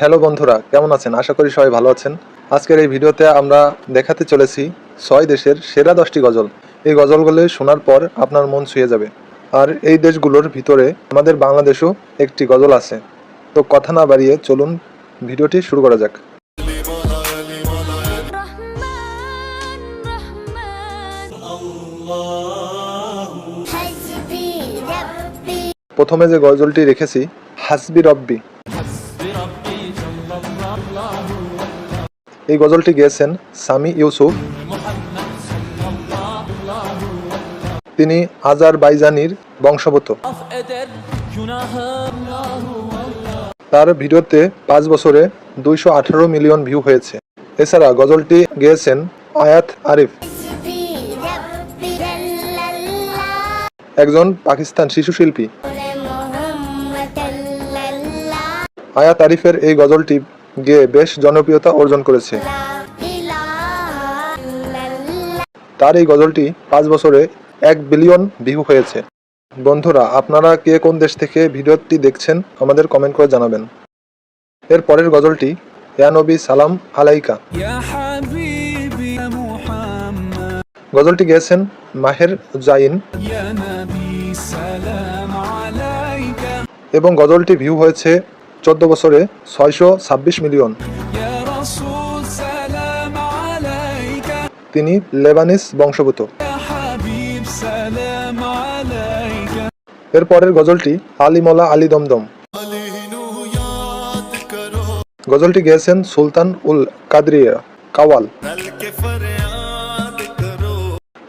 Hello বন্ধুরা কেমন আছেন? আশা করি সবাই ভালো আছেন। আজকের এই ভিডিওতে আমরা দেখাতে চলেছি ছয় দেশের সেরা দশটি গজল। এই গজলগুলো শোনার পর আপনার মন ছুঁয়ে যাবে। আর এই দেশগুলোর ভিতরে আমাদের বাংলাদেশও একটি গজল আছে। তো কথা না বাড়িয়ে চলুন ভিডিওটি শুরু করা যাক। প্রথমে যে গজলটি রেখেছি হাসবি রব্বি। এই গজলটি গেয়েছেন সামি ইউসুফ। তিনি আজার বাইজানির বংশবত। তার ভিডিওতে পাঁচ বছরে দুইশো আঠারো মিলিয়ন ভিউ হয়েছে। এছাড়া গজলটি গেয়েছেন আয়াত আরিফ। একজন পাকিস্তান শিশু শিল্পী। আয়াত আরিফের এই গজলটি গিয়ে বেশ জনপ্রিয়তা অর্জন করেছে। তার এই গজলটি পাঁচ বছরে এক বিলিয়ন ভিউ হয়েছে। বন্ধুরা আপনারা কে কোন দেশ থেকে ভিডিওটি দেখছেন আমাদের কমেন্ট করে জানাবেন। এর পরের গজলটি ইয়ানবি সালাম আলাইকা। গজলটি গেছেন মাহের জাইন। এবং গজলটি ভিউ হয়েছে চোদ্দ বছরে ছয়শো ছাব্বিশ মিলিয়ন। তিনি লেবানিস বংশভূত এরপরের গজলটি আলিমলা আলী দমদম। গজলটি গেয়েছেন সুলতান উল কাদরিয়া কাওয়াল।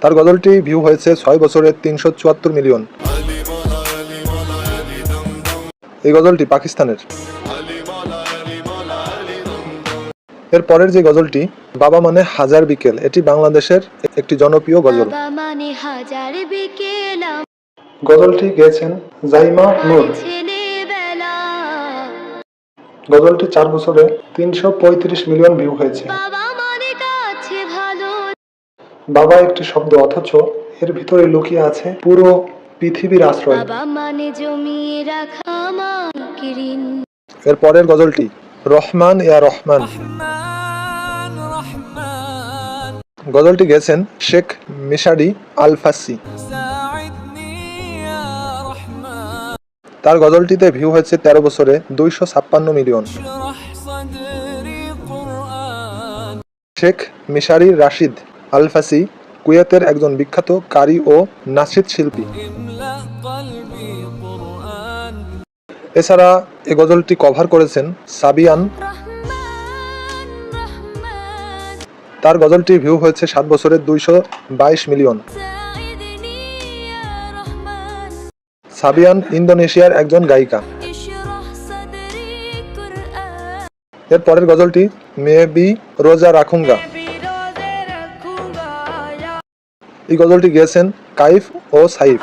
তার গজলটি ভিউ হয়েছে ছয় বছরে তিনশো চুয়াত্তর মিলিয়ন। এই গজলটি পাকিস্তানের। এর পরের যে গজলটি বাবা মানে হাজার বিকেল এটি বাংলাদেশের একটি জনপ্রিয় গজল। মানে গজলটি গেয়েছেন জাইমা নূর। গজলটি চার বছরে তিনশো পঁয়ত্রিশ মিলিয়ন ভিউ হয়েছে। বাবা একটি শব্দ অথচ এর ভিতরে লুকিয়ে আছে পুরো পৃথিবীর আশ্রয় মানে জমিয়ে রাখা এর পরের গজলটি রহমান ইয়া রহমান। গজলটি গেছেন শেখ মিশারি আলফাসি। তার গজলটিতে ভিউ হয়েছে তেরো বছরে দুইশো ছাপ্পান্ন million. Sheikh Mishary Rashid Alafasy কুয়েতের একজন বিখ্যাত কারি ও নাসিদ শিল্পী। এছাড়া এ গজলটি কভার করেছেন সাবিয়ান। তার গজলটি ভিউ হয়েছে সাত বছরে দুইশো বাইশ মিলিয়ন। সাবিয়ান ইন্দোনেশিয়ার একজন গায়িকা। এর পরের গজলটি মেবি রোজা রাখুঙ্গা। এই গজলটি গেয়েছেন কাইফ ও সাইফ।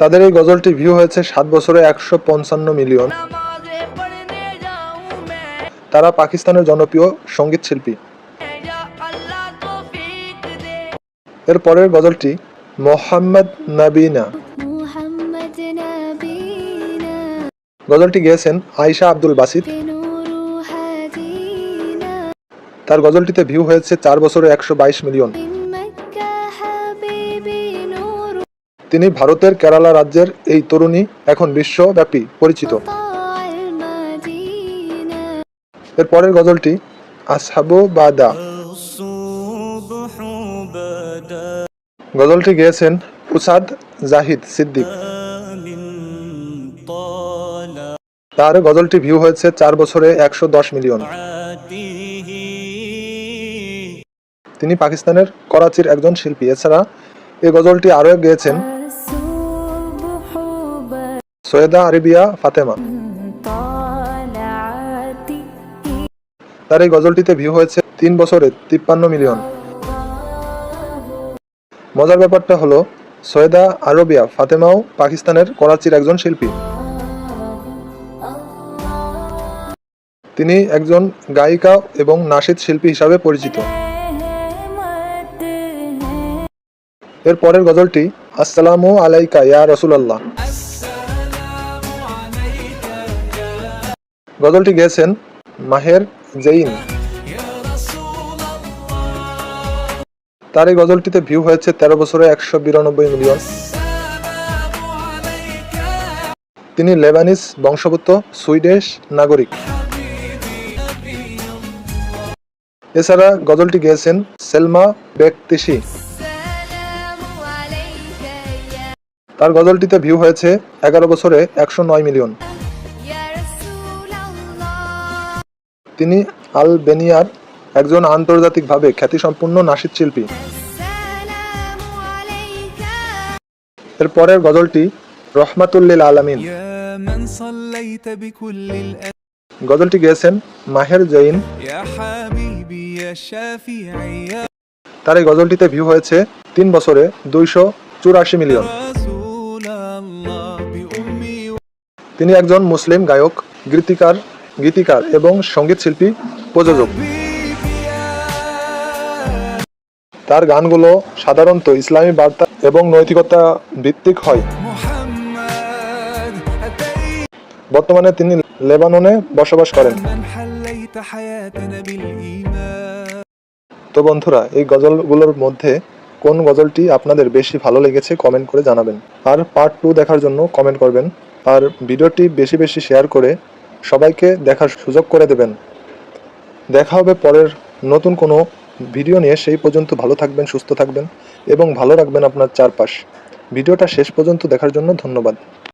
তাদের এই গজলটি ভিউ হয়েছে সাত বছরে একশো পঞ্চান্ন মিলিয়ন। তারা পাকিস্তানের জনপ্রিয় সংগীত শিল্পী। এর পরের গজলটি মোহাম্মদ নাবিনা। গজলটি গেয়েছেন আয়শা আব্দুল বাসিদ। তার গজলটিতে ভিউ হয়েছে চার বছরে একশো বাইশ মিলিয়ন। তিনি ভারতের কেরালা রাজ্যের এই তরুণী, এখন বিশ্বব্যাপী পরিচিত। এর পরের গজলটি, আসহাবো বাদা। গজলটি গেয়েছেন উসাদ জাহিদ সিদ্দিক। তার গজলটি ভিউ হয়েছে চার বছরে একশো দশ মিলিয়ন। তিনি পাকিস্তানের করাচির একজন শিল্পী। এছাড়া এই গজলটি আরও গেয়েছেন সৈয়দা আরবিয়া ফাতেমা। তার এই গজলটিতে ভিউ হয়েছে তিন বছরে তিপ্পান্ন মিলিয়ন। মজার ব্যাপারটা হলো, সৈয়দা আরবিয়া ফাতেমাও পাকিস্তানের করাচির একজন শিল্পী। তিনি একজন গায়িকা এবং নাসিদ শিল্পী হিসাবে পরিচিত। এর পরের গজলটি, আসসালামু আলাইকা ইয়া রসুলাল্লাহ। গজলটি গেয়েছেন মাহের জেইন। তার এই গজলটিতে ভিউ হয়েছে তেরো বছরে একশো বিরানব্বই মিলিয়ন। তিনি লেবানিস বংশভূত সুইডেশ নাগরিক। এছাড়া গজলটি গেয়েছেন সেলমা বেকতিসি তার গজলটিতে ভিউ হয়েছে এগারো বছরে একশো নয় মিলিয়ন। তিনি আলবেনিয়ার একজন আন্তর্জাতিকভাবে খ্যাতিসম্পন্ন নাসিদ শিল্পী। এর পরের গজলটি রহমাতুল্লিল আলামিন। গজলটি গেয়েছেন মাহের জৈন তার এই গজলটিতে ভিউ হয়েছে তিন বছরে দুইশো চুরাশি মিলিয়ন। তিনি একজন মুসলিম গায়ক, গীতিকার গীতিকার এবং সঙ্গীতশিল্পী প্রযোজক। তার গানগুলো সাধারণত ইসলামী বার্তা এবং নৈতিকতা ভিত্তিক হয়। বর্তমানে তিনি লেবাননে বসবাস করেন। তো বন্ধুরা, এই গজলগুলোর মধ্যে কোন গজলটি আপনাদের বেশি ভালো লেগেছে কমেন্ট করে জানাবেন। আর পার্ট টু দেখার জন্য কমেন্ট করবেন। আর ভিডিওটি বেশি বেশি শেয়ার করে সবাইকে দেখার সুযোগ করে দেবেন। দেখা হবে পরের নতুন কোনো ভিডিও নিয়ে। সেই পর্যন্ত ভালো থাকবেন, সুস্থ থাকবেন এবং ভালো রাখবেন আপনার চারপাশ। ভিডিওটা শেষ পর্যন্ত দেখার জন্য ধন্যবাদ।